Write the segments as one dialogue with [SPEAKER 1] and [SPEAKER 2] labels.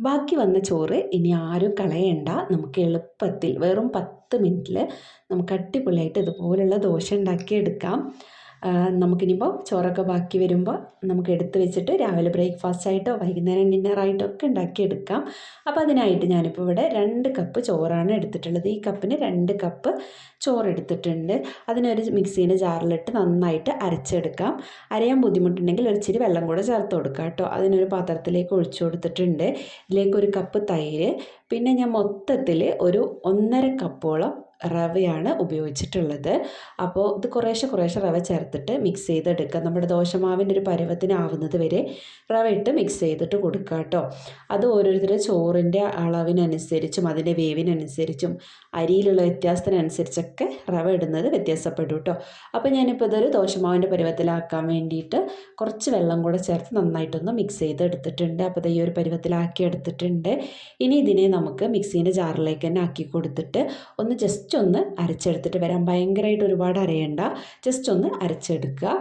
[SPEAKER 1] ബാക്കി വന്ന ചോറ് ഇനി ആരും കളയണ്ട. നമുക്ക് എളുപ്പത്തിൽ വെറും പത്ത് മിനിറ്റിൽ നമുക്ക് അടിപൊളിയായിട്ട് ഇതുപോലുള്ള ദോശ ഉണ്ടാക്കിയെടുക്കാം. നമുക്കിനിയിപ്പോൾ ചോറൊക്കെ ബാക്കി വരുമ്പോൾ നമുക്ക് എടുത്ത് വെച്ചിട്ട് രാവിലെ ബ്രേക്ക്ഫാസ്റ്റ് ആയിട്ടോ വൈകുന്നേരം ഡിന്നറായിട്ടോ ഒക്കെ ഉണ്ടാക്കിയെടുക്കാം. അപ്പോൾ അതിനായിട്ട് ഞാനിപ്പോൾ ഇവിടെ രണ്ട് കപ്പ് ചോറാണ് എടുത്തിട്ടുള്ളത്. ഈ കപ്പിന് രണ്ട് കപ്പ് ചോറ് എടുത്തിട്ടുണ്ട് അതിനൊരു മിക്സീന്റെ ജാറിലിട്ട് നന്നായിട്ട് അരച്ചെടുക്കാം. അരയാൻ ബുദ്ധിമുട്ടുണ്ടെങ്കിൽ ഒരു ഇച്ചിരി വെള്ളം കൂടെ ചേർത്ത് കൊടുക്കാം കേട്ടോ. അതിനൊരു പാത്രത്തിലേക്ക് ഒഴിച്ചു കൊടുത്തിട്ടുണ്ട്. ഇതിലേക്ക് ഒരു കപ്പ് തൈര്. പിന്നെ ഞാൻ മൊത്തത്തിൽ ഒരു ഒന്നര കപ്പോളം റവയാണ് ഉപയോഗിച്ചിട്ടുള്ളത്. അപ്പോൾ ഇത് കുറേശ്ശെ കുറേശ്ശെ റവ ചേർത്തിട്ട് മിക്സ് ചെയ്തെടുക്കുക നമ്മുടെ ദോശമാവിന്റെ ഒരു പരുവത്തിനാവുന്നത് വരെ റവ ഇട്ട് മിക്സ് ചെയ്തിട്ട് കൊടുക്കുക കേട്ടോ അത് ഓരോരുത്തരുടെ ചോറിന്റെ അളവിനനുസരിച്ചും അതിന്റെ വേവിനനുസരിച്ചും അരിയിലുള്ള വ്യത്യാസത്തിനനുസരിച്ചൊക്കെ റവ ഇടുന്നത് വ്യത്യാസപ്പെടും കേട്ടോ അപ്പോൾ ഞാനിപ്പോൾ ഇതൊരു ദോശമാവിന്റെ പരുവത്തിലാക്കാൻ വേണ്ടിയിട്ട് കുറച്ച് വെള്ളം കൂടെ ചേർത്ത് നന്നായിട്ടൊന്ന് മിക്സ് ചെയ്ത് എടുത്തിട്ടുണ്ട് അപ്പോൾ ഈ ഒരു പരുവത്തിലാക്കി എടുത്തിട്ടുണ്ട്. ഇനി ഇതിനെ നമുക്ക് മിക്സീന്റെ ജാറിലേക്ക് തന്നെ ആക്കി കൊടുത്തിട്ട് ഒന്ന് ജസ്റ്റ് ജസ്റ്റ് ഒന്ന് അരച്ചെടുത്തിട്ട് വരാം. ഭയങ്കരമായിട്ട് ഒരുപാട് അരയണ്ട. ജസ്റ്റ് ഒന്ന് അരച്ചെടുക്കുക.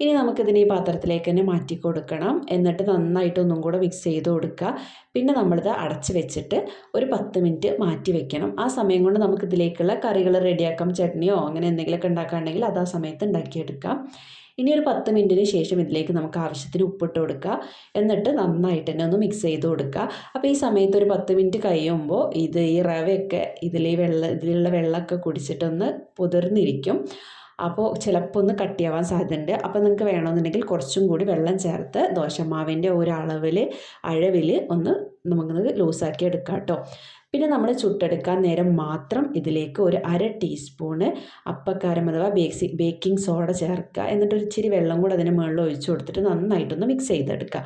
[SPEAKER 1] ഇനി നമുക്കിതിനെ ഈ പാത്രത്തിലേക്ക് തന്നെ മാറ്റി കൊടുക്കണം. എന്നിട്ട് നന്നായിട്ട് ഒന്നും കൂടെ മിക്സ് ചെയ്ത് കൊടുക്കുക. പിന്നെ നമ്മളിത് അടച്ച് വെച്ചിട്ട് ഒരു പത്ത് മിനിറ്റ് മാറ്റി വെക്കണം. ആ സമയം കൊണ്ട് നമുക്കിതിലേക്കുള്ള കറികൾ റെഡിയാക്കാം ചട്നിയോ അങ്ങനെ എന്തെങ്കിലുമൊക്കെ ഉണ്ടാക്കുകയാണെങ്കിൽ അത് ആ സമയത്ത് ഉണ്ടാക്കിയെടുക്കാം. ഇനി ഒരു പത്ത് മിനിറ്റിന് ശേഷം ഇതിലേക്ക് നമുക്ക് ആവശ്യത്തിന് ഉപ്പിട്ട് കൊടുക്കുക. എന്നിട്ട് നന്നായിട്ട് തന്നെ ഒന്ന് മിക്സ് ചെയ്ത് കൊടുക്കുക. അപ്പോൾ ഈ സമയത്ത് ഒരു പത്ത് മിനിറ്റ് കഴിയുമ്പോൾ ഇത് ഈ റവയൊക്കെ ഇതിൽ ഈ വെള്ളം ഇതിലുള്ള വെള്ളമൊക്കെ കുടിച്ചിട്ടൊന്ന് പുതിർന്നിരിക്കും. അപ്പോൾ ചിലപ്പോൾ ഒന്ന് കട്ടിയാവാൻ സാധ്യതയുണ്ട്. അപ്പോൾ നിങ്ങൾക്ക് വേണമെന്നുണ്ടെങ്കിൽ കുറച്ചും കൂടി വെള്ളം ചേർത്ത് ദോശമാവിന്റെ ഒരളവിൽ അഴവിൽ ഒന്ന് നമുക്ക് ലൂസാക്കി എടുക്കാം കേട്ടോ. പിന്നെ നമ്മൾ ചുട്ടെടുക്കാൻ നേരം മാത്രം ഇതിലേക്ക് ഒരു അര ടീസ്പൂണ് അപ്പക്കാരം അഥവാ ബേസി ബേക്കിംഗ് സോഡ ചേർക്കുക. എന്നിട്ട് ഒരു ഇച്ചിരി വെള്ളം കൂടെ അതിന് മുകളിൽ ഒഴിച്ചു കൊടുത്തിട്ട് നന്നായിട്ടൊന്ന് മിക്സ് ചെയ്തെടുക്കുക.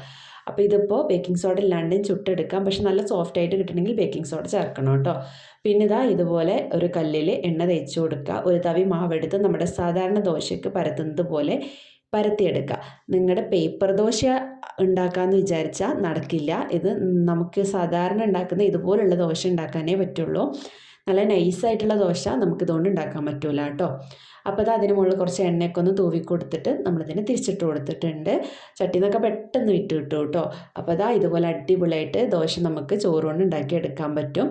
[SPEAKER 1] അപ്പോൾ ഇതിപ്പോൾ ബേക്കിംഗ് സോഡ ഇല്ലാണ്ടും ചുട്ടെടുക്കാം. പക്ഷെ നല്ല സോഫ്റ്റ് ആയിട്ട് കിട്ടണമെങ്കിൽ ബേക്കിംഗ് സോഡ ചേർക്കണം കേട്ടോ. പിന്നെ ഇതാ ഇതുപോലെ ഒരു കല്ലിൽ എണ്ണ തേച്ച് കൊടുക്കുക. ഒരു തവി മാവെടുത്ത് നമ്മുടെ സാധാരണ ദോശയ്ക്ക് പരത്തുന്നത് പോലെ പരത്തിയെടുക്കുക. നിങ്ങളുടെ പേപ്പർ ദോശ ഉണ്ടാക്കാമെന്ന് വിചാരിച്ചാൽ നടക്കില്ല. ഇത് നമുക്ക് സാധാരണ ഉണ്ടാക്കുന്ന ഇതുപോലുള്ള ദോശ ഉണ്ടാക്കാനേ പറ്റുള്ളൂ. നല്ല നൈസായിട്ടുള്ള ദോശ നമുക്കിതുകൊണ്ട് ഉണ്ടാക്കാൻ പറ്റൂല കേട്ടോ. അപ്പോൾ അത് അതിന് മുകളിൽ കുറച്ച് എണ്ണയൊക്കെ ഒന്ന് തൂവി കൊടുത്തിട്ട് നമ്മളിതിനെ തിരിച്ചിട്ട് കൊടുത്തിട്ടുണ്ട്. ചട്ടി നിന്നൊക്കെ പെട്ടെന്ന് ഇട്ട് കിട്ടും കേട്ടോ. അപ്പോൾ അതാ ഇതുപോലെ അടിപൊളിയായിട്ട് ദോശ നമുക്ക് ചോറ് കൊണ്ട് ഉണ്ടാക്കിയെടുക്കാൻ പറ്റും.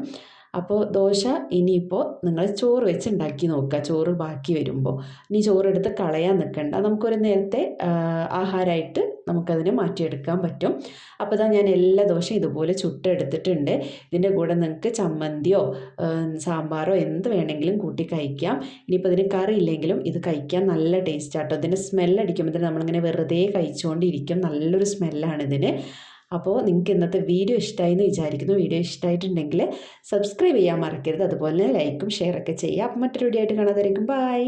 [SPEAKER 1] അപ്പോൾ ദോശ ഇനിയിപ്പോൾ നിങ്ങൾ ചോറ് വെച്ച് ഉണ്ടാക്കി നോക്കുക. ചോറ് ബാക്കി വരുമ്പോൾ ഇനി ചോറെടുത്ത് കളയാൻ നിൽക്കണ്ട. നമുക്കൊരു നേരത്തെ ആഹാരമായിട്ട് നമുക്കതിനെ മാറ്റിയെടുക്കാൻ പറ്റും. അപ്പോൾ ഇതാ ഞാൻ എല്ലാ ദോശയും ഇതുപോലെ ചുട്ടെടുത്തിട്ടുണ്ട്. ഇതിന്റെ കൂടെ നിങ്ങൾക്ക് ചമ്മന്തിയോ സാമ്പാറോ എന്ത് വേണമെങ്കിലും കൂട്ടി കഴിക്കാം. ഇനിയിപ്പോൾ ഇതിന് കറി ഇല്ലെങ്കിലും ഇത് കഴിക്കാൻ നല്ല ടേസ്റ്റ് ആട്ടോ ഇതിന്റെ സ്മെല്ലടിക്കുമ്പോൾ നമ്മളിങ്ങനെ വെറുതെ കഴിച്ചുകൊണ്ടിരിക്കും നല്ലൊരു സ്മെല്ലാണ് ഇതിന് അപ്പോൾ നിങ്ങൾക്ക് ഇന്നത്തെ വീഡിയോ ഇഷ്ടമായി എന്ന് വിചാരിക്കുന്നു. വീഡിയോ ഇഷ്ടമായിട്ടുണ്ടെങ്കിൽ സബ്സ്ക്രൈബ് ചെയ്യാൻ മറക്കരുത്. അതുപോലെ ലൈക്കും ഷെയറൊക്കെ ചെയ്യുക അപ്പം മറ്റൊരു വീഡിയോ ആയിട്ട് കാണാതായിരിക്കും ബൈ